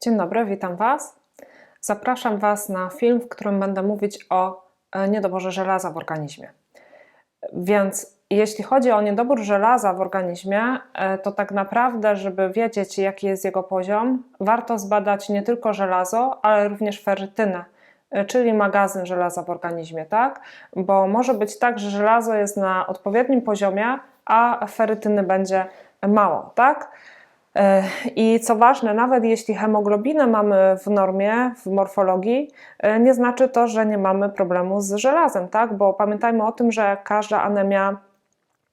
Dzień dobry, witam Was. Zapraszam Was na film, w którym będę mówić o e, niedoborze żelaza w organizmie. Więc jeśli chodzi o niedobór żelaza w organizmie, e, to tak naprawdę, żeby wiedzieć, jaki jest jego poziom, warto zbadać nie tylko żelazo, ale również ferytynę, e, czyli magazyn żelaza w organizmie, tak? Bo może być tak, że żelazo jest na odpowiednim poziomie, a ferytyny będzie mało, tak? I co ważne, nawet jeśli hemoglobinę mamy w normie, w morfologii, e, nie znaczy to, że nie mamy problemu z żelazem, tak? Bo pamiętajmy o tym, że każda anemia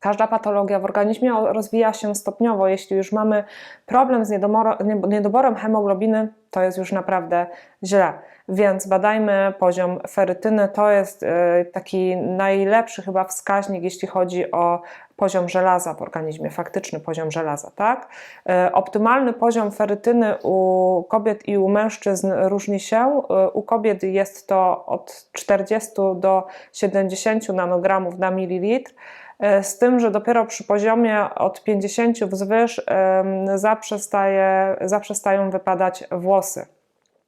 Każda patologia w organizmie rozwija się stopniowo. Jeśli już mamy problem z niedoborem hemoglobiny, to jest już naprawdę źle. Więc badajmy poziom ferytyny. To jest y, taki najlepszy chyba wskaźnik, jeśli chodzi o poziom żelaza w organizmie, faktyczny poziom żelaza, tak? Y, optymalny poziom ferytyny u kobiet i u mężczyzn różni się. Y, u kobiet jest to od 40 do 70 nanogramów na mililitr. E, z tym, że dopiero przy poziomie od 50 wzwyż zaprzestaje, zaprzestają wypadać włosy.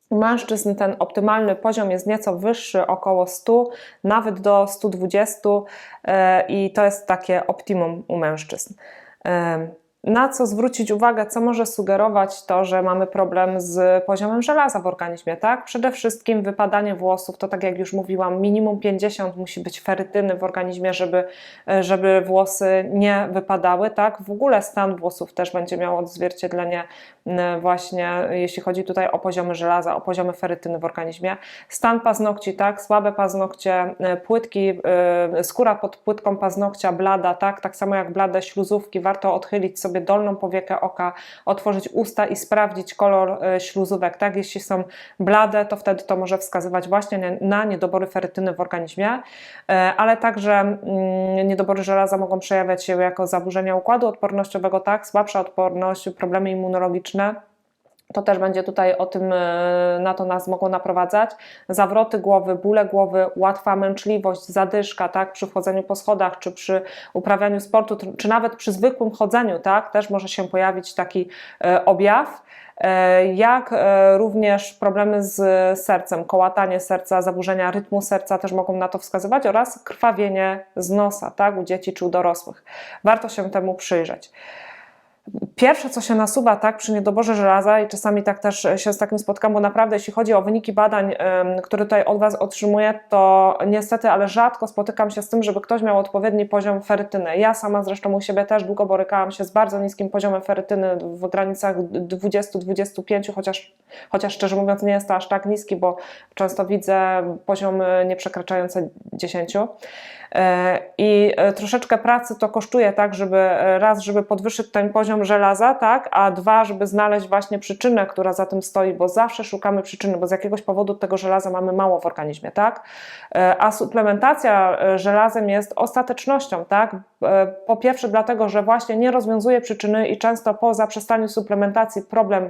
U mężczyzn ten optymalny poziom jest nieco wyższy, około 100, nawet do 120 e, i to jest takie optimum u mężczyzn na co zwrócić uwagę, co może sugerować to, że mamy problem z poziomem żelaza w organizmie, tak? Przede wszystkim wypadanie włosów, to tak jak już mówiłam, minimum 50 musi być ferytyny w organizmie, żeby, żeby włosy nie wypadały, tak? W ogóle stan włosów też będzie miał odzwierciedlenie właśnie, jeśli chodzi tutaj o poziomy żelaza, o poziomy ferytyny w organizmie. Stan paznokci, tak? Słabe paznokcie, płytki, skóra pod płytką paznokcia, blada, tak? Tak samo jak blade śluzówki, warto odchylić sobie sobie dolną powiekę oka, otworzyć usta i sprawdzić kolor e, śluzówek. Tak? Jeśli są blade, to wtedy to może wskazywać właśnie na niedobory ferytyny w organizmie, e, ale także mm, niedobory żelaza mogą przejawiać się jako zaburzenia układu odpornościowego, tak? słabsza odporność, problemy immunologiczne to też będzie tutaj o tym, e, na to nas mogło naprowadzać. Zawroty głowy, bóle głowy, łatwa męczliwość, zadyszka, tak, przy wchodzeniu po schodach, czy przy uprawianiu sportu, czy nawet przy zwykłym chodzeniu, tak, też może się pojawić taki e, objaw. E, jak również problemy z sercem, kołatanie serca, zaburzenia rytmu serca też mogą na to wskazywać oraz krwawienie z nosa, tak, u dzieci czy u dorosłych. Warto się temu przyjrzeć. Pierwsze, co się nasuwa tak, przy niedoborze żelaza, i czasami tak też się z takim spotkam, bo naprawdę, jeśli chodzi o wyniki badań, które tutaj od Was otrzymuję, to niestety, ale rzadko spotykam się z tym, żeby ktoś miał odpowiedni poziom ferytyny. Ja sama zresztą u siebie też długo borykałam się z bardzo niskim poziomem ferytyny w granicach 20-25, chociaż, chociaż szczerze mówiąc nie jest to aż tak niski, bo często widzę poziomy nie przekraczające 10. E, I e, troszeczkę pracy to kosztuje, tak, żeby e, raz, żeby podwyższyć ten poziom żelaza, tak, a dwa, żeby znaleźć właśnie przyczynę, która za tym stoi, bo zawsze szukamy przyczyny, bo z jakiegoś powodu tego żelaza mamy mało w organizmie, tak? A suplementacja żelazem jest ostatecznością, tak? Po pierwsze, dlatego, że właśnie nie rozwiązuje przyczyny i często po zaprzestaniu suplementacji problem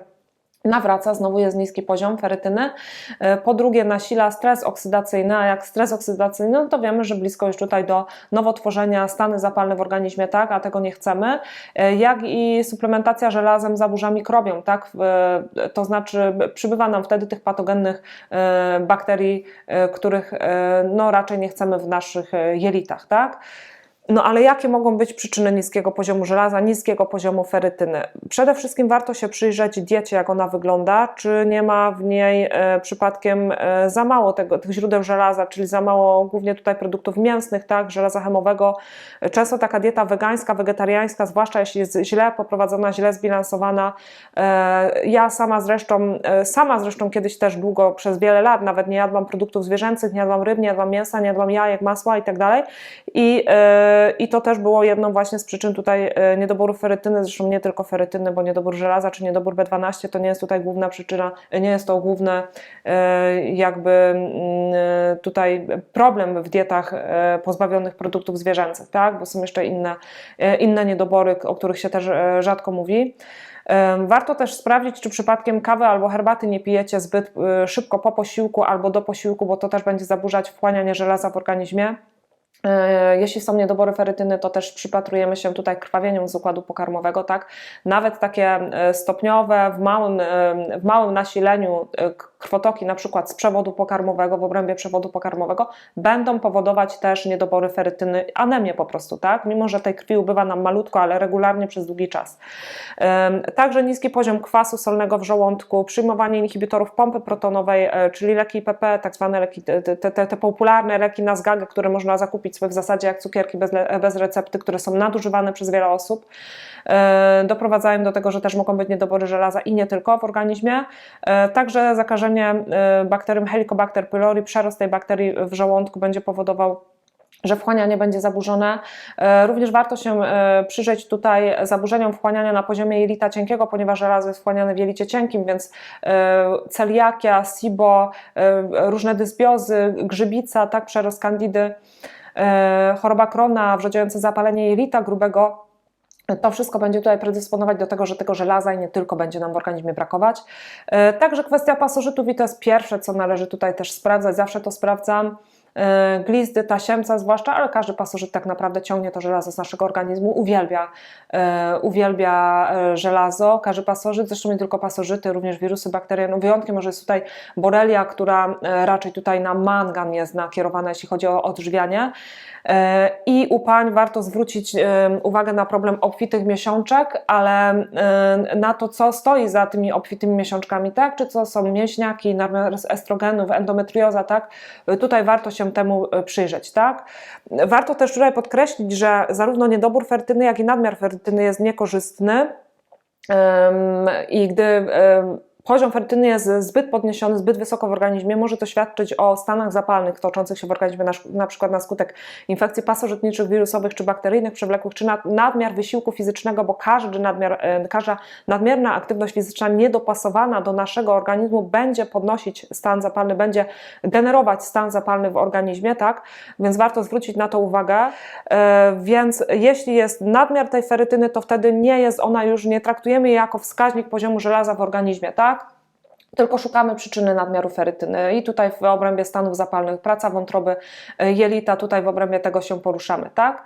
nawraca, znowu jest niski poziom ferytyny. E, po drugie, nasila stres oksydacyjny, a jak stres oksydacyjny, no to wiemy, że blisko już tutaj do nowotworzenia stany zapalne w organizmie, tak, a tego nie chcemy. E, jak i suplementacja żelazem zaburza mikrobiom, tak, e, to znaczy przybywa nam wtedy tych patogennych bakterii, których no raczej nie chcemy w naszych jelitach, tak. No ale jakie mogą być przyczyny niskiego poziomu żelaza, niskiego poziomu ferytyny? Przede wszystkim warto się przyjrzeć diecie, jak ona wygląda, czy nie ma w niej e, przypadkiem e, za mało tego, tych źródeł żelaza, czyli za mało głównie tutaj produktów mięsnych, tak, żelaza chemowego. Często taka dieta wegańska, wegetariańska, zwłaszcza jeśli jest źle poprowadzona, źle zbilansowana. E, ja sama zresztą, e, sama zresztą kiedyś też długo, przez wiele lat nawet nie jadłam produktów zwierzęcych, nie jadłam ryb, nie jadłam mięsa, nie jadłam jajek, masła i tak dalej. I e, i to też było jedną właśnie z przyczyn tutaj e, niedoboru ferytyny, zresztą nie tylko ferytyny, bo niedobór żelaza czy niedobór B12 to nie jest tutaj główna przyczyna, nie jest to główny e, jakby mm, tutaj problem w dietach e, pozbawionych produktów zwierzęcych, tak? bo są jeszcze inne, inne niedobory, o których się też rzadko mówi. Warto też sprawdzić, czy przypadkiem kawy albo herbaty nie pijecie zbyt szybko po posiłku albo do posiłku, bo to też będzie zaburzać wchłanianie żelaza w organizmie. E, jeśli są niedobory ferytyny, to też przypatrujemy się tutaj krwawieniom z układu pokarmowego, tak? Nawet takie e, stopniowe, w małym, e, w małym nasileniu krwotoki, na przykład z przewodu pokarmowego, w obrębie przewodu pokarmowego, będą powodować też niedobory ferytyny, anemię po prostu, tak? Mimo, że tej krwi ubywa nam malutko, ale regularnie przez długi czas. Także niski poziom kwasu solnego w żołądku, przyjmowanie inhibitorów pompy protonowej, czyli leki IPP, tak zwane leki, te, te, te popularne leki na zgagę, które można zakupić w zasadzie jak cukierki bez, bez recepty, które są nadużywane przez wiele osób, e, doprowadzają do tego, że też mogą być niedobory żelaza i nie tylko w organizmie. E, także zakażenie e, bakterium Helicobacter pylori, przerost tej bakterii w żołądku będzie powodował że wchłanianie będzie zaburzone. Również warto się przyjrzeć tutaj zaburzeniom wchłaniania na poziomie jelita cienkiego, ponieważ żelazo jest wchłaniane w jelicie cienkim, więc celiakia, SIBO, różne dysbiozy, grzybica, tak, przerost kandidy. Choroba krona, wrzodziejące zapalenie jelita grubego, to wszystko będzie tutaj predysponować do tego, że tego żelaza i nie tylko będzie nam w organizmie brakować. E, także kwestia pasożytów i to jest pierwsze, co należy tutaj też sprawdzać. Zawsze to sprawdzam. E, glizdy, tasiemca zwłaszcza, ale każdy pasożyt tak naprawdę ciągnie to żelazo z naszego organizmu, uwielbia, e, uwielbia e, żelazo, każdy pasożyt, zresztą nie tylko pasożyty, również wirusy, bakterie, no wyjątkiem może jest tutaj borelia, która raczej tutaj na mangan jest nakierowana, jeśli chodzi o odżywianie, i u pań warto zwrócić uwagę na problem obfitych miesiączek, ale na to, co stoi za tymi obfitymi miesiączkami, tak? Czy co są mięśniaki, nadmiar estrogenów, endometrioza, tak? Tutaj warto się temu e, przyjrzeć, tak? Warto też tutaj podkreślić, że zarówno niedobór ferytyny, jak i nadmiar ferytyny jest niekorzystny. I gdy poziom ferytyny jest zbyt podniesiony, zbyt wysoko w organizmie, może to świadczyć o stanach zapalnych toczących się w organizmie, na, na przykład na skutek infekcji pasożytniczych, wirusowych czy bakteryjnych, przewlekłych, czy nad, nadmiar wysiłku fizycznego, bo każdy nadmiar, e, każda nadmierna aktywność fizyczna niedopasowana do naszego organizmu będzie podnosić stan zapalny, będzie generować stan zapalny w organizmie, tak? Więc warto zwrócić na to uwagę. E, więc jeśli jest nadmiar tej ferytyny, to wtedy nie jest ona już, nie traktujemy jej jako wskaźnik poziomu żelaza w organizmie, tak? Tylko szukamy przyczyny nadmiaru ferytyny i tutaj w obrębie stanów zapalnych, praca wątroby, e, jelita, tutaj w obrębie tego się poruszamy, tak?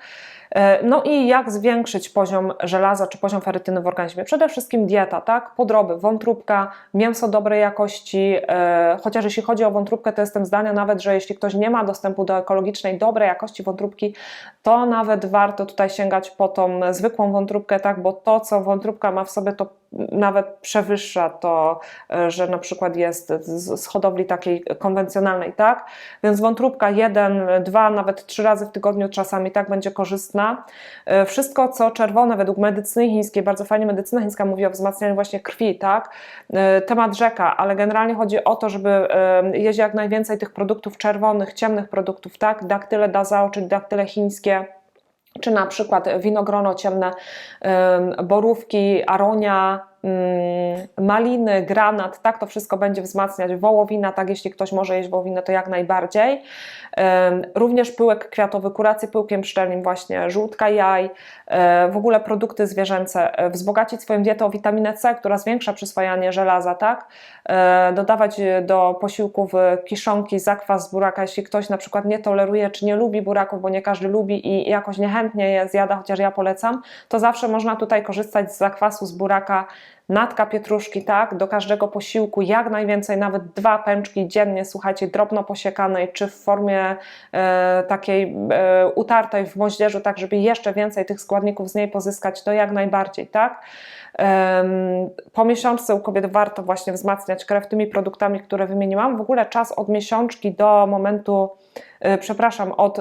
E, no i jak zwiększyć poziom żelaza czy poziom ferytyny w organizmie? Przede wszystkim dieta, tak? Podroby, wątróbka, mięso dobrej jakości, e, chociaż jeśli chodzi o wątróbkę, to jestem zdania nawet, że jeśli ktoś nie ma dostępu do ekologicznej, dobrej jakości wątróbki, to nawet warto tutaj sięgać po tą zwykłą wątróbkę, tak? Bo to, co wątróbka ma w sobie, to nawet przewyższa to, e, że na przykład jest z hodowli takiej konwencjonalnej, tak? Więc wątróbka jeden, dwa, nawet trzy razy w tygodniu czasami tak będzie korzystna. E, wszystko, co czerwone według medycyny chińskiej, bardzo fajnie medycyna chińska mówi o wzmacnianiu właśnie krwi, tak? E, temat rzeka, ale generalnie chodzi o to, żeby jeść jak najwięcej tych produktów czerwonych, ciemnych produktów, tak? Daktyle dazao, czyli daktyle chińskie, czy na przykład winogrono ciemne, borówki, aronia, maliny, granat, tak to wszystko będzie wzmacniać. Wołowina, tak jeśli ktoś może jeść wołowinę, to jak najbardziej. Również pyłek kwiatowy, kurację pyłkiem pszczelim, właśnie żółtka jaj, e, w ogóle produkty zwierzęce. E, wzbogacić swoją dietę o witaminę C, która zwiększa przyswajanie żelaza, tak? E, dodawać do posiłków kiszonki, zakwas z buraka, jeśli ktoś na przykład nie toleruje czy nie lubi buraków, bo nie każdy lubi i jakoś niechętnie je zjada, chociaż ja polecam, to zawsze można tutaj korzystać z zakwasu z buraka natka pietruszki, tak, do każdego posiłku jak najwięcej, nawet dwa pęczki dziennie, słuchajcie, drobno posiekanej, czy w formie e, takiej e, utartej w moździerzu, tak, żeby jeszcze więcej tych składników z niej pozyskać, to jak najbardziej, tak. Po miesiączce u kobiet warto właśnie wzmacniać krew tymi produktami, które wymieniłam. W ogóle czas od miesiączki do momentu, e, przepraszam, od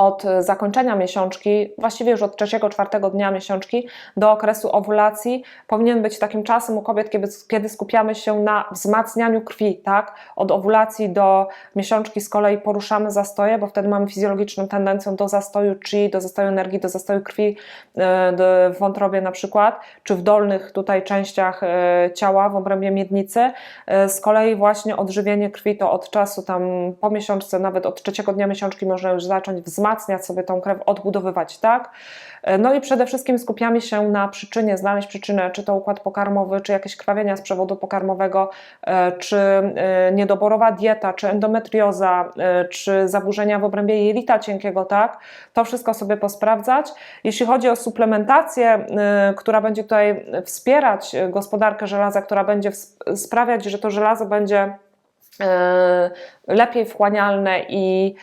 od zakończenia miesiączki, właściwie już od trzeciego, czwartego dnia miesiączki do okresu owulacji powinien być takim czasem u kobiet, kiedy, skupiamy się na wzmacnianiu krwi, tak? Od owulacji do miesiączki z kolei poruszamy zastoje, bo wtedy mamy fizjologiczną tendencję do zastoju chi, do zastoju energii, do zastoju krwi e, w wątrobie na przykład, czy w dolnych tutaj częściach e, ciała, w obrębie miednicy. E, z kolei właśnie odżywienie krwi to od czasu tam po miesiączce, nawet od trzeciego dnia miesiączki można już zacząć wzmacniać wzmacniać sobie tą krew, odbudowywać, tak? No i przede wszystkim skupiamy się na przyczynie, znaleźć przyczynę, czy to układ pokarmowy, czy jakieś krwawienia z przewodu pokarmowego, e, czy e, niedoborowa dieta, czy endometrioza, e, czy zaburzenia w obrębie jelita cienkiego, tak? To wszystko sobie posprawdzać. Jeśli chodzi o suplementację, która będzie tutaj wspierać gospodarkę żelaza, która będzie sprawiać, że to żelazo będzie lepiej wchłanialne i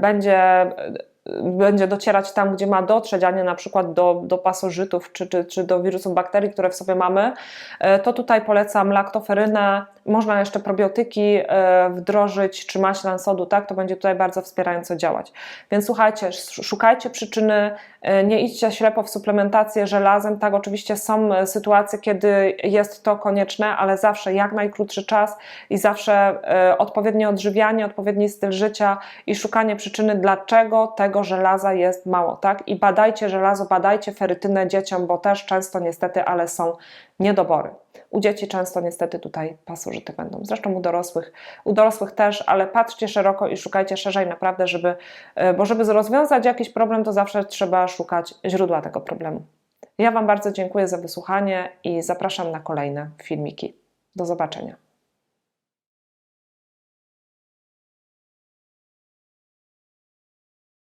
będzie będzie docierać tam, gdzie ma dotrzeć, a nie na przykład do, do pasożytów czy, czy, czy do wirusów bakterii, które w sobie mamy, e, to tutaj polecam laktoferynę, można jeszcze probiotyki e, wdrożyć, czy maślan sodu, tak, to będzie tutaj bardzo wspierająco działać. Więc słuchajcie, szukajcie przyczyny, e, nie idźcie ślepo w suplementację żelazem, tak, oczywiście są sytuacje, kiedy jest to konieczne, ale zawsze jak najkrótszy czas i zawsze odpowiednie odżywianie, odpowiedni styl życia i szukanie przyczyny, dlaczego tego tego żelaza jest mało, tak? I badajcie żelazo, badajcie ferytynę dzieciom, bo też często niestety, ale są niedobory. U dzieci często niestety tutaj pasożyty będą. Zresztą u dorosłych, u dorosłych też, ale patrzcie szeroko i szukajcie szerzej naprawdę, żeby, e, bo żeby rozwiązać jakiś problem, to zawsze trzeba szukać źródła tego problemu. Ja Wam bardzo dziękuję za wysłuchanie i zapraszam na kolejne filmiki. Do zobaczenia.